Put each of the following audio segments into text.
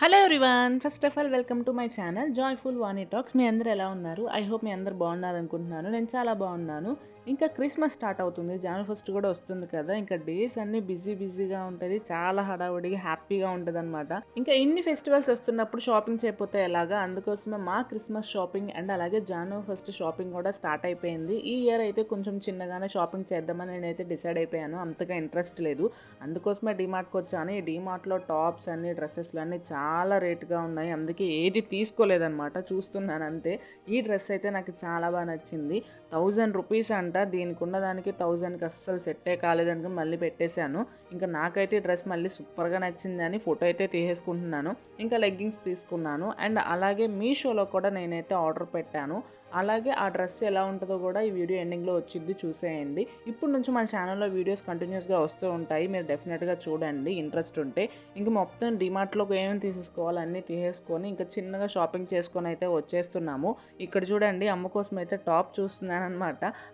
Hello everyone first of all welcome to my channel joyful Vani talks మీ అందరూ ఎలా ఉన్నారు? I hope మీ అందరు బాగున్నారు అనుకుంటున్నాను నేను చాలా బాగున్నాను. ఇంకా క్రిస్మస్ స్టార్ట్ అవుతుంది. జాన్ ఫస్ట్ కూడా వస్తుంది కదా. ఇంకా డేస్ అన్ని బిజీ బిజీగా ఉంటుంది. చాలా హడావుడిగా హ్యాపీగా ఉంటుంది అనమాట ఇంకా ఇన్ని ఫెస్టివల్స్ వస్తున్నప్పుడు షాపింగ్ చేయకపోతే ఎలాగా? అందుకోసమే మా క్రిస్మస్ షాపింగ్ అండ్ అలాగే జాన్ ఫస్ట్ షాపింగ్ కూడా స్టార్ట్ అయిపోయింది. ఈ ఇయర్ అయితే కొంచెం చిన్నగానే షాపింగ్ చేద్దామని నేనైతే డిసైడ్ అయిపోయాను. అంతగా ఇంట్రెస్ట్ లేదు. అందుకోసమే డిమార్ట్కి వచ్చాను. ఈ డిమార్ట్లో టాప్స్ అన్ని డ్రెస్సెస్లు అన్నీ చాలా చాలా రేటుగా ఉన్నాయి. అందుకే ఏది తీసుకోలేదన్నమాట. చూస్తున్నాను అంతే ఈ డ్రెస్ అయితే నాకు చాలా బాగా నచ్చింది. థౌజండ్ రూపీస్ అంట. దీనికి ఉన్న దానికి థౌజండ్కి అస్సలు సెట్టే కాలేదనుకుని మళ్ళీ పెట్టేశాను. ఇంకా నాకైతే డ్రెస్ మళ్ళీ సూపర్గా నచ్చింది అని ఫోటో అయితే తీసేసుకుంటున్నాను. ఇంకా లెగ్గింగ్స్ తీసుకున్నాను. అండ్ అలాగే మీషోలో కూడా నేనైతే ఆర్డర్ పెట్టాను. అలాగే ఆ డ్రెస్ ఎలా ఉంటుందో కూడా ఈ వీడియో ఎండింగ్లో వచ్చింది చూసేయండి. ఇప్పుడు నుంచి మన ఛానల్లో వీడియోస్ కంటిన్యూస్గా వస్తూ ఉంటాయి. మీరు డెఫినెట్గా చూడండి. ఇంట్రెస్ట్ ఉంటే. ఇంక మొత్తం డిమార్ట్లో ఏమేమి తీసేసుకోవాలి అన్నీ తీసేసుకొని ఇంకా చిన్నగా షాపింగ్ చేసుకొని అయితే వచ్చేస్తున్నాము. ఇక్కడ చూడండి అమ్మ కోసం అయితే టాప్ చూస్తున్నాను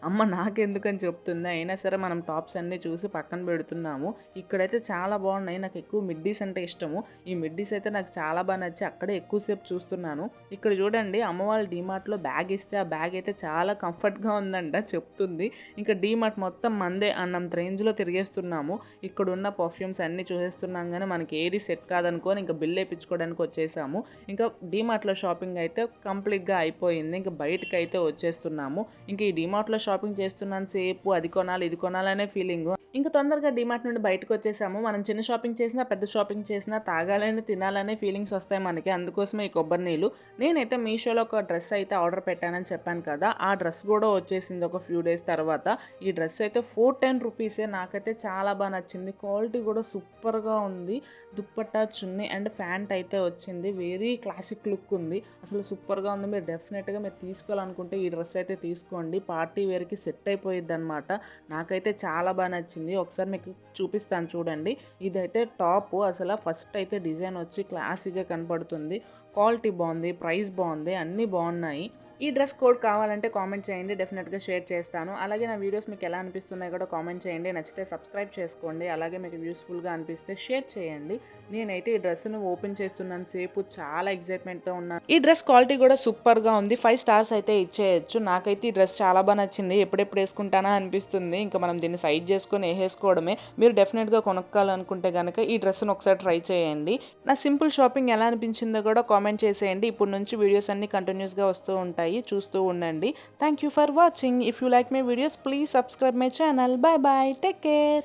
అమ్మ నాకెందుకని చెప్తుంది అయినా సరే మనం టాప్స్ అన్నీ చూసి పక్కన పెడుతున్నాము. ఇక్కడైతే చాలా బాగున్నాయి నాకు ఎక్కువ మిడ్డీస్ అంటే ఇష్టము. ఈ మిడ్డీస్ అయితే నాకు చాలా బాగా నచ్చి అక్కడే ఎక్కువసేపు చూస్తున్నాను. ఇక్కడ చూడండి అమ్మ వాళ్ళ డీమార్ట్లో బ్యాగ్ ఇస్తే ఆ బ్యాగ్ అయితే చాలా కంఫర్ట్గా ఉందంట చెప్తుంది. ఇంకా డీమార్ట్ మొత్తం మందే అన్నంత రేంజ్లో తిరిగేస్తున్నాము. ఇక్కడ ఉన్న పర్ఫ్యూమ్స్ అన్నీ చూసేస్తున్నాం కానీ మనకి ఏది సెట్ కాదనుకోని ఇంకా బిల్ వేయించుకోవడానికి వచ్చేసాము. ఇంకా డీమార్ట్లో షాపింగ్ అయితే కంప్లీట్గా అయిపోయింది. ఇంకా బయటకు అయితే వచ్చేస్తున్నాము. ఇంకా ఈ డీమార్ట్లో షాపింగ్ చేస్తున్నాను సేపు అది కొనాలి ఇది కొనాలనే ఫీలింగ్. ఇంకా తొందరగా డిమార్ట్ నుండి బయటకు వచ్చేసాము. మనం చిన్న షాపింగ్ చేసినా పెద్ద షాపింగ్ చేసినా తాగాలని తినాలనే ఫీలింగ్స్ వస్తాయి మనకి. అందుకోసమే ఈ కొబ్బరి నీళ్ళు. నేనైతే మీషోలో ఒక డ్రెస్ అయితే ఆర్డర్ పెట్టానని చెప్పాను కదా ఆ డ్రెస్ కూడా వచ్చేసింది ఒక ఫ్యూ డేస్ తర్వాత. ఈ డ్రెస్ అయితే ఫోర్ టెన్ రూపీసే. నాకైతే చాలా బాగా నచ్చింది. క్వాలిటీ కూడా సూపర్గా ఉంది. దుప్పట్టా చున్నీ అండ్ ప్యాంట్ అయితే వచ్చింది. వెరీ క్లాసిక్ లుక్ ఉంది. అసలు సూపర్గా ఉంది. మీరు డెఫినెట్గా మీరు తీసుకోవాలనుకుంటే ఈ డ్రెస్ అయితే తీసుకోండి. పార్టీ వేర్కి సెట్ అయిపోయిద్ది అనమాట నాకైతే చాలా బాగా నచ్చింది. ఒకసారి మీకు చూపిస్తాను చూడండి. ఇదైతే టాప్ అసలు ఫస్ట్ అయితే డిజైన్ వచ్చి క్లాసిక్గా కనపడుతుంది. క్వాలిటీ బాగుంది. ప్రైస్ బాగుంది. అన్నీ బాగున్నాయి. ఈ డ్రెస్ కోడ్ కావాలంటే కామెంట్ చేయండి డెఫినెట్గా షేర్ చేస్తాను. అలాగే నా వీడియోస్ మీకు ఎలా అనిపిస్తున్నాయి కూడా కామెంట్ చేయండి. నచ్చితే సబ్స్క్రైబ్ చేసుకోండి. అలాగే మీకు యూస్ఫుల్గా అనిపిస్తే షేర్ చేయండి. నేనైతే ఈ డ్రెస్ను ఓపెన్ చేస్తున్నాను సేపు చాలా ఎగ్జైట్మెంట్తో ఉన్నాను. ఈ డ్రెస్ క్వాలిటీ కూడా సూపర్గా ఉంది. ఫైవ్ స్టార్స్ అయితే ఇచ్చేయచ్చు. నాకైతే ఈ డ్రెస్ చాలా బాగా నచ్చింది. ఎప్పుడెప్పుడు వేసుకుంటానా అనిపిస్తుంది. ఇంకా మనం దీన్ని సైడ్ చేసుకొని వేసేసుకోవడమే. మీరు డెఫినెట్గా కొనుక్కోవాలనుకుంటే కనుక ఈ డ్రెస్ను ఒకసారి ట్రై చేయండి. నా సింపుల్ షాపింగ్ ఎలా అనిపించిందో కూడా కామెంట్ చేసేయండి. ఇప్పటి నుంచి వీడియోస్ అన్ని కంటిన్యూస్గా వస్తూ ఉంటాయి. ఉంటాయి చూస్తూ ఉండండి. Thank you for watching if you like my videos please subscribe my channel bye bye take care